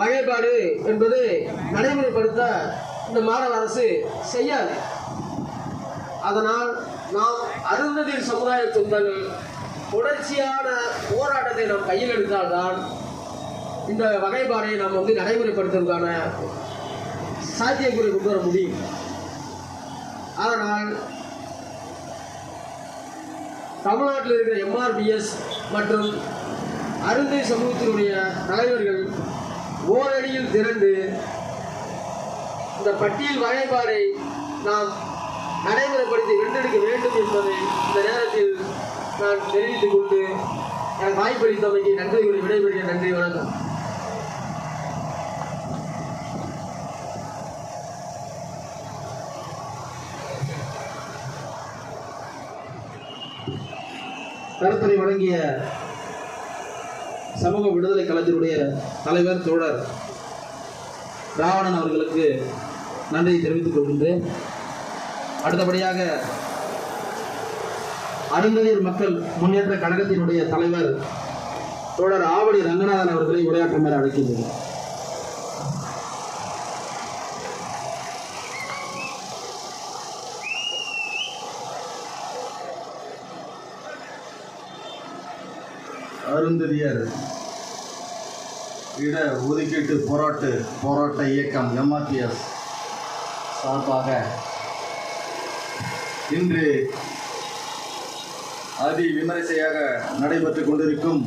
வகைப்பாடு என்பது நடைமுறைப்படுத்த இந்த மாநில அரசு செய்யாது. அதனால் நாம் அருந்ததிர் சமுதாய சொந்தங்கள் தொடர்ச்சியான போராட்டத்தை நாம் கையில் எடுத்தால்தான் இந்த வகைப்பாடை நாம் வந்து நடைமுறைப்படுத்துவதற்கான சாத்தியக்குறை கொண்டு வர முடியும். அதனால் தமிழ்நாட்டில் இருக்கிற எம்ஆர்பிஎஸ் மற்றும் அருந்தை சமூகத்தினுடைய தலைவர்கள் ஓரடியில் திரண்டு இந்த பட்டியல் வகைப்பாடை நாம் நடைமுறைப்படுத்தி வென்றெடுக்க வேண்டும் என்பதை இந்த நேரத்தில் நான் தெரிவித்துக் கொண்டு எனக்கு வாய்ப்பளித்தமைக்கு நன்றி கூறி விடைபெறுகிறேன். நன்றி வணக்கம். கருத்துரை வழங்கிய சமூக விடுதலை கழகத்தினுடைய தலைவர் தோழர் ராவணன் அவர்களுக்கு நன்றியை தெரிவித்துக் கொள்கின்றேன். அடுத்தபடியாக அருந்ததியர் மக்கள் முன்னேற்ற கழகத்தினுடைய தலைவர் தோழர் ஆவடி ரங்கநாதன் அவர்களை உரையாற்றம் பெற அழைக்கின்றனர் அருந்ததியர். இட ஒதுக்கீட்டு போராட்டு போராட்ட இயக்கம் எம்ஆர்பிஎஸ் சார்பாக இன்று அதி விமரிசையாக நடைபெற்று கொண்டிருக்கும்